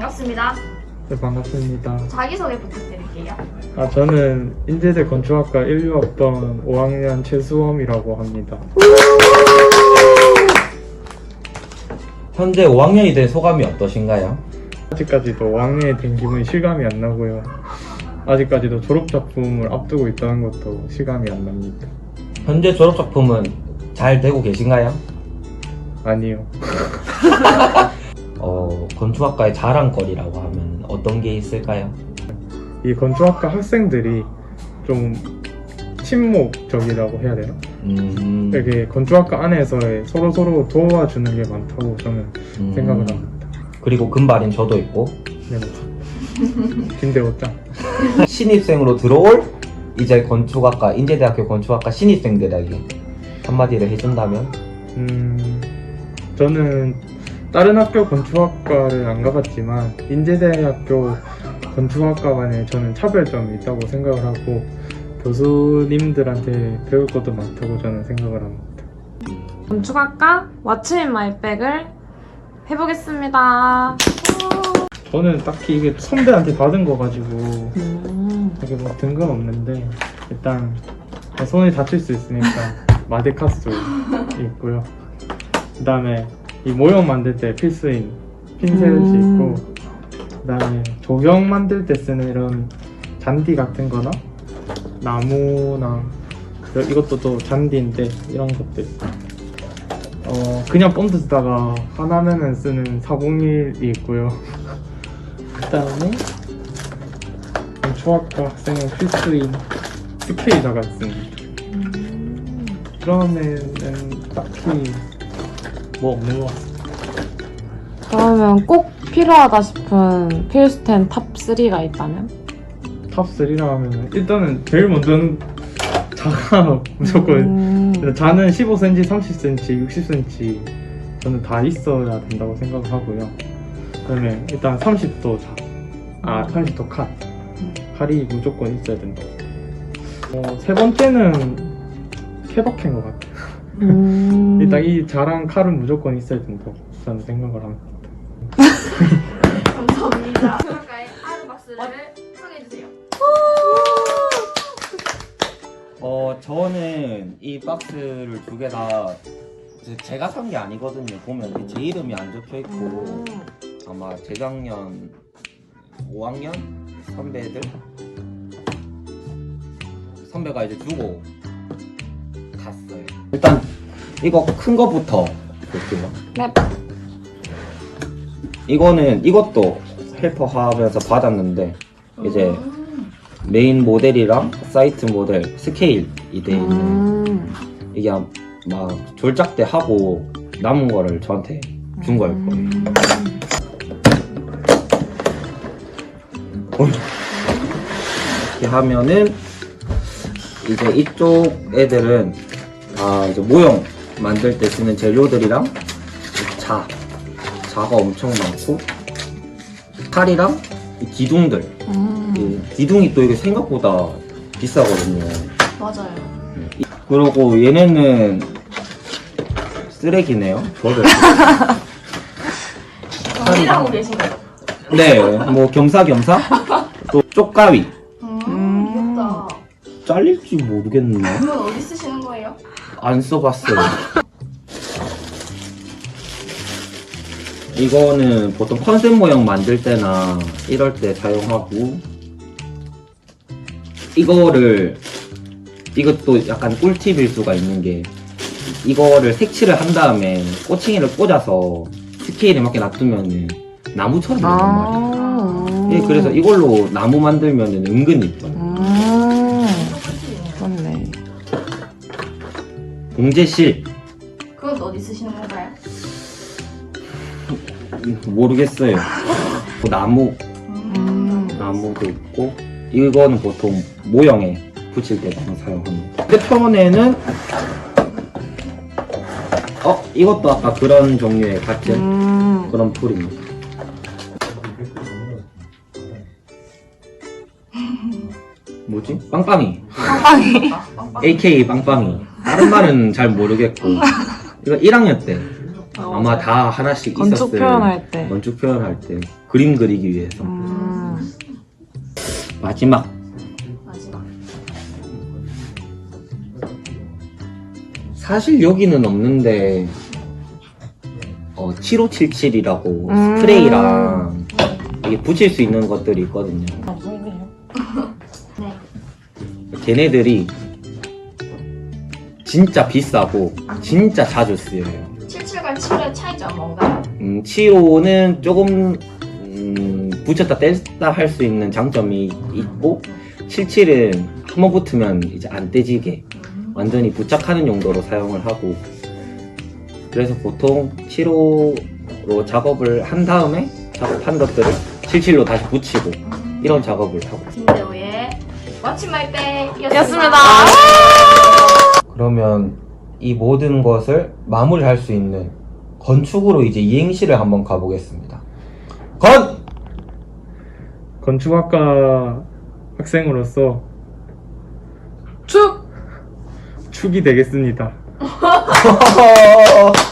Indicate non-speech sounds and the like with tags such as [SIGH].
반갑습니다. 네, 반갑습니다. 자기소개 부탁드릴게요. 아, 저는 인제대 건축학과 1학번 5학년 최수험이라고 합니다. 현재 5학년이 된 소감이 어떠신가요? 아직까지도 5학년이 된 기분이 실감이 안 나고요. 아직까지도 졸업 작품을 앞두고 있다는 것도 실감이 안 납니다. 현재 졸업 작품은 잘 되고 계신가요? 아니요. [LAUGHS] 어, 건축학과의 자랑거리라고 하면 어떤 게 있을까요? 이 건축학과 학생들이 좀 친목적이라고 해야 되나? 음, 이렇게 건축학과 안에서의 서로 서로 도와주는 게 많다고 저는 음, 생각을 합니다. 그리고 금발인 저도 있고 네, 맞습니다. 김대호짱. [LAUGHS] 신입생으로 들어올 이제 건축학과 인제대학교 건축학과 신입생들에게 한마디를 해준다면 음, 저는 다른 학교 건축학과를 안 가봤지만 인제대학교 건축학과만에 저는 차별점이 있다고 생각을 하고 교수님들한테 배울 것도 많다고 저는 생각을 합니다. 건축학과 my bag을 해보겠습니다. 저는 딱히 이게 선배한테 받은 거 가지고 음. 이게 뭐든건 없는데 일단 손이 다칠 수 있으니까 마데카스 있고요. 그 다음에 이 모형 만들 때 필수인 핀셋이 음. 있고 그 다음에 조경 만들 때 쓰는 이런 잔디 같은 거나 나무나 그- 이것도 또 잔디인데 이런 것들. 어 그냥 본드 쓰다가 화나면은 쓰는 401이 있고요. 그 다음에 건축학과 학생의 필수인 스케이저가 있습니다. 그러면은 딱히 뭐 없는 것 같습니다 그러면 꼭 필요하다 싶은 필수템 탑 3가 있다면? 탑 3라 하면 일단은 제일 먼저는 자가 [LAUGHS] 무조건 음. 자는 15cm, 30cm, 60cm 저는 다 있어야 된다고 생각을 하고요. 그다음에 일단 30도 자, 아 30도 칼, 칼이 무조건 있어야 된다. 어, 세 번째는 케바케인 것 같아요. 음. 일단 이 자랑 칼은 무조건 있어야 된다고 저는 생각을 합니다. 감사합니다. 건축학과의 아르박스를 소개해주세요. 어 저는 이 박스를 두 개 다 제가 산 게 아니거든요. 보면 제 이름이 안 적혀 있고 아마 재작년 5학년 선배들? 선배가 이제 주고 갔어요. 일단 이거 큰 거부터 볼게요 네. 이거는 이것도 헬퍼 하면서 받았는데 이제 음. 메인 모델이랑 사이트 모델 스케일이 돼 있는 음. 이게 아마 졸작 때 하고 남은 거를 저한테 준 거일 거예요. 음. 이렇게 하면은 이제 이쪽 애들은 다 이제 모형 만들 때 쓰는 재료들이랑 자, 자가 엄청 많고 칼이랑 이 기둥들, 음. 이 기둥이 또 이게 생각보다 비싸거든요. 맞아요. 그리고 얘네는 쓰레기네요. 버려. 정리하고 계신가요? 네, 뭐 겸사겸사. 또 쪽가위. 음, 귀엽다. 잘릴지 모르겠네. 이건 어디 거예요? 안 써봤어요. 이거는 보통 컨셉 모형 만들 때나 이럴 때 사용하고 이거를 이것도 약간 꿀팁일 수가 있는 게 이거를 색칠을 한 다음에 꼬챙이를 꽂아서 스케일에 맞게 놔두면은 나무처럼 되단 말이에요. 아. 예, 그래서 이걸로 나무 만들면은 은근 이뻐요. 봉제실 그건 어디 쓰시는 건가요? 모르겠어요. 뭐 [LAUGHS] 나무 음. 나무도 있고 이거는 보통 모형에 붙일 때 많이 사용합니다. 끝편에는 어 이것도 아까 그런 종류의 같은 음. 그런 풀입니다. [LAUGHS] 뭐지? 빵빵이. 빵빵이. [LAUGHS] AKA 빵빵이. 다른 말은 잘 모르겠고 이거 1학년 때 아마 다 하나씩 건축 있었을 표현할 때. 건축 표현할 때 그림 그리기 위해서 음. 마지막 마지막. 사실 여기는 없는데 어 7577이라고 음. 스프레이랑 이게 붙일 수 있는 것들이 있거든요. 아, 보이네요. 네. 걔네들이 진짜 비싸고 진짜 자주 쓰여요. 77과 7의 차이점 뭔가요? 음, 75는 조금 음, 붙였다 뗐다 할 수 있는 장점이 있고 77은 한 번 붙으면 이제 안 떼지게 완전히 부착하는 용도로 사용을 하고 그래서 보통 7호로 작업을 한 다음에 작업한 것들을 77로 다시 붙이고 이런 작업을 하고 김대호의 What's My Bag이었습니다. 였습니다. 그러면 이 모든 것을 마무리할 수 있는 건축으로 이제 이행시를 한번 가보겠습니다. 건! 건축학과 학생으로서 축! 축이 되겠습니다. [LAUGHS]